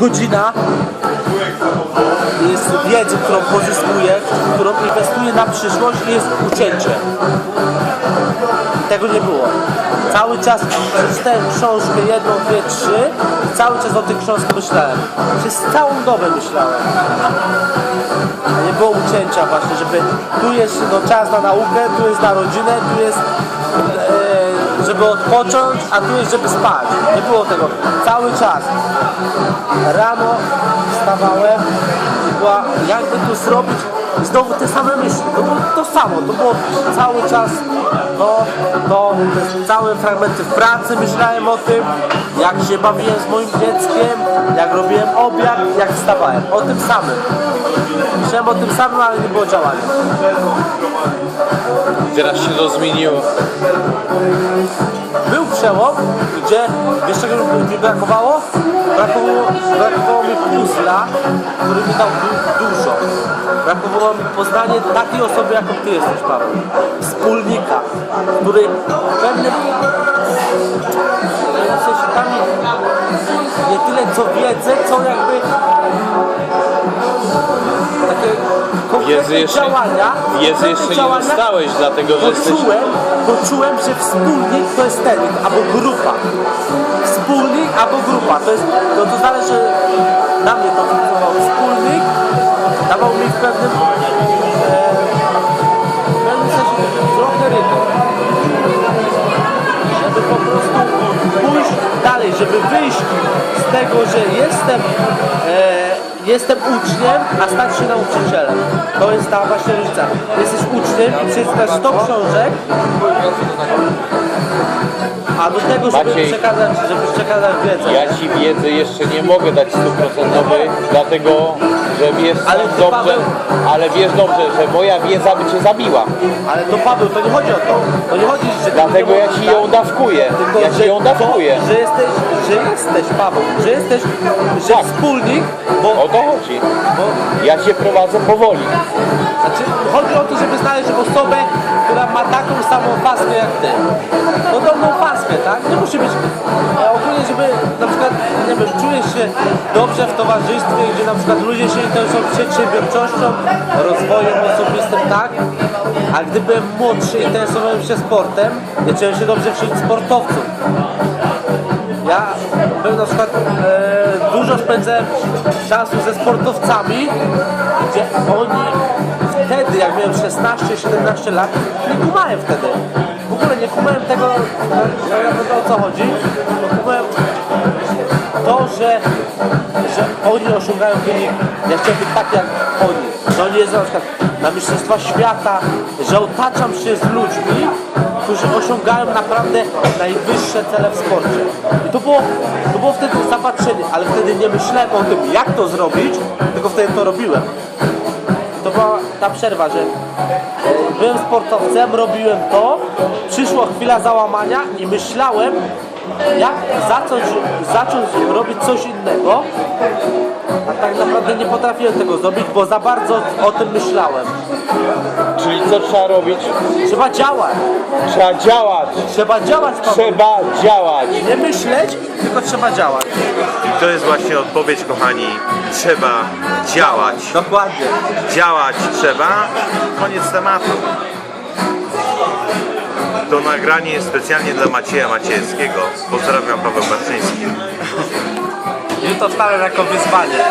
godzina jest wiedzy, którą pozyskuję, którą inwestuję na przyszłość jest ucięcie. Tego nie było. Cały czas przeczytałem książkę, jedną, dwie, trzy cały czas o tej książce myślałem. Przez całą dobę myślałem. A nie było ucięcia właśnie, żeby tu jest no, czas na naukę, tu jest na rodzinę, tu jest e, żeby odpocząć, a tu jest żeby spać. Nie było tego. Cały czas. Rano wstawałem i była jakby tu zrobić znowu te same myśli. To było to samo, to było cały czas to, to, całe fragmenty pracy myślałem o tym, jak się bawiłem z moim dzieckiem, jak robiłem jak wstawałem. O tym samym. Myślałem o tym samym, ale nie było działania. Teraz się to zmieniło. Był przełom, gdzie wiesz czego mi brakowało? Brakowało, brakowało mi puzla, który mi dał du- dużo. Brakowało mi poznanie takiej osoby, jaką ty jesteś, Paweł. Wspólnika, który w pewnym sensie tam nie tyle co wiedzę, co jakby Wiedzy jeszcze, działania. wiedzy jeszcze nie działania, dostałeś, dlatego że jesteś... Poczułem, poczułem, że wspólnik to jest ten, albo grupa. Wspólnik albo grupa. To jest, no to zależy, na mnie to funkcjonowało. Wspólnik dawał mi w pewnym, e, w pewnym sensie trochę rytm. Żeby po prostu pójść dalej, żeby wyjść z tego, że jestem e, jestem uczniem, a stać się nauczycielem. To jest ta właśnie różnica. Jesteś uczniem i przeczytasz 100 książek, a do tego, żeby Maciej. przekazać, żeby przekazać wiedzę. Ja ci wiedzy jeszcze nie mogę dać stuprocentowej, dlatego że wiesz Ale dobrze, Paweł- ale wiesz dobrze, że moja wiedza by cię zabiła. Ale to Paweł, to nie chodzi o to. To nie chodzi, że Dlatego ja ci ją dawkuję. Tylko, Ja ci ją dawkuję. To, że jesteś, że jesteś, Paweł, że jesteś, że Tak. wspólnik, bo, O to chodzi. bo Ja cię prowadzę powoli. Znaczy, chodzi o to, żeby znaleźć osobę, która ma taką samą paskę jak ty. Podobną paskę, żeby na przykład, nie wiem, czujesz się dobrze w towarzystwie, gdzie na przykład ludzie się interesują przedsiębiorczością, rozwojem osobistym, tak? A gdy byłem młodszy, interesowałem się sportem, ja czułem się dobrze wśród sportowców. Ja byłem na przykład e, dużo spędzałem czasu ze sportowcami, gdzie oni wtedy, jak miałem 16-17 lat, nie kumałem wtedy. W ogóle nie kumałem tego, o co chodzi, oni osiągają wynik, ja chciałem być tak jak oni, że oni jeżdżą na przykład na Mistrzostwa Świata, że otaczam się z ludźmi, którzy osiągają naprawdę najwyższe cele w sporcie. I to było, to było wtedy zapatrzenie, ale wtedy nie myślałem o tym, jak to zrobić, tylko wtedy to robiłem. To była ta przerwa, że e, byłem sportowcem, robiłem to, przyszła chwila załamania i myślałem, jak zacząć, zacząć robić coś innego, a tak naprawdę nie potrafiłem tego zrobić, bo za bardzo o tym myślałem. Czyli co trzeba robić? Trzeba działać, Trzeba działać. trzeba działać, Paweł. Trzeba działać. Nie myśleć, tylko trzeba działać. I to jest właśnie odpowiedź, kochani. Trzeba działać. Dokładnie. Działać trzeba. Koniec tematu. To nagranie jest specjalnie dla Macieja Maciejewskiego. Pozdrawiam Paweł Barczyński. I to stawiam jako wyzwanie.